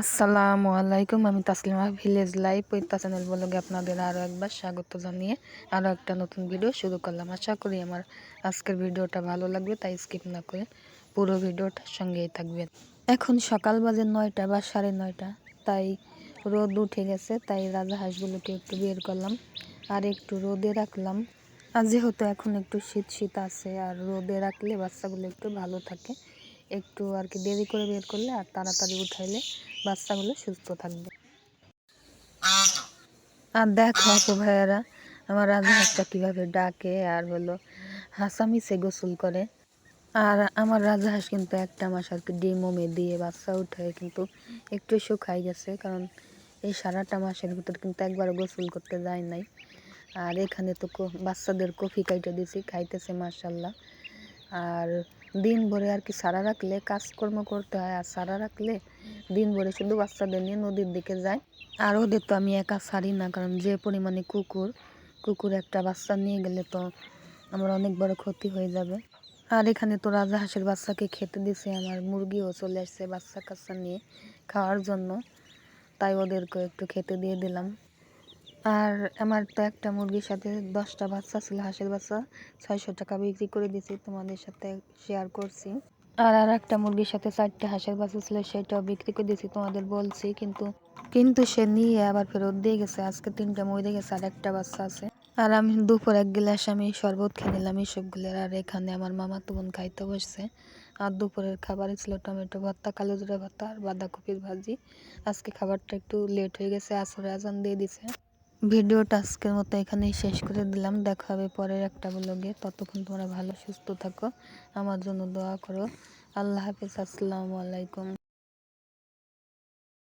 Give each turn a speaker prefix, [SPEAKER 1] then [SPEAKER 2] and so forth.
[SPEAKER 1] আসসালামু আলাইকুম, আমি তাসলিমা ভিলেজ লাইফ পৈতা চ্যানেল ব্লগে আপনাদের আরও একবার স্বাগত জানিয়ে আরও একটা নতুন ভিডিও শুরু করলাম। আশা করি আমার আজকের ভিডিওটা ভালো লাগবে, তাই স্কিপ না করে পুরো ভিডিওটার সঙ্গেই থাকবেন। এখন সকাল বাজে নয়টা বা সাড়ে নয়টা, তাই রোদ উঠে গেছে, তাই রাজা হাঁসগুলোকে একটু বের করলাম আর একটু রোদে রাখলাম। আর যেহেতু এখন একটু শীত শীত আছে আর রোদে রাখলে বাচ্চাগুলো একটু ভালো থাকে একটু আর কি দেরি করে বের করলে আর তাড়াতাড়ি উঠাইলে বাচ্চাগুলো সুস্থ থাকবে। আর দেখো আপু ভাইয়ারা, আমার রাজা হাঁসটা কীভাবে ডাকে আর হলো হাসামিসে গোসল করে। আর আমার রাজা হাঁস কিন্তু একটা মাস আর কি ডিমও মে দিয়ে বাচ্চা উঠে কিন্তু একটু শুকাই গেছে, কারণ এই সারাটা মাসের ভিতর কিন্তু একবার গোসল করতে যায় নাই। আর এখানে তো বাচ্চাদের কফি কাইটে দিছি, খাইতেছে মার্শাল্লাহ আর দিন ভরে আর কি সারা রাখলে কাজকর্ম করতে হয়, আর সারা রাখলে দিন ভরে শুধু বাচ্চাদের নিয়ে নদীর দিকে যায়। আর ওদের তো আমি একা সারি না, কারণ যে পরিমাণে কুকুর কুকুর একটা বাচ্চা নিয়ে গেলে তো আমার অনেক বড় ক্ষতি হয়ে যাবে। আর এখানে তো রাজা হাঁসের বাচ্চাকে খেতে দিছে, আমার মুরগিও চলে আসছে বাচ্চা কাচ্চা নিয়ে খাওয়ার জন্য। তাই ওদেরকে একটু খেতে দিয়ে দিলাম। আর আমার তো একটা মুরগির সাথে দশটা বাচ্চা ছিল, হাঁসের বাচ্চা। ছয়শো টাকা বিক্রি করে দিয়েছি তোমাদের সাথে শেয়ার করছি। আর আর একটা মুরগির সাথে চারটে হাঁসের বাচ্চা ছিল, সেটাও বিক্রি করে দিয়েছি তোমাদের বলছি, কিন্তু কিন্তু সে নিয়ে আবার ফেরত দিয়ে গেছে। আজকে তিনটা মরে গেছে, আর একটা বাচ্চা আছে। আর আমি দুপুর এক গিলাস আমি শরবত খেয়ে নিলাম এইসবগুলোর আর এখানে আমার মামা তো বোন খাইতে বসছে। আর দুপুরের খাবার ছিল টমেটো ভর্তা, কালো জিরা ভর্তা, আর বাঁধাকপির ভাজি। আজকে খাবারটা একটু লেট হয়ে গেছে আসরে আজান দিয়ে দিছে। ভিডিওটা আজকের মতো এখানেই শেষ করে দিলাম। দেখা হবে পরের একটা ব্লগে ততক্ষণ তোমরা ভালো, সুস্থ থাকো। আমার জন্য দোয়া করো। আল্লাহ হাফিজ। আসসালামু আলাইকুম।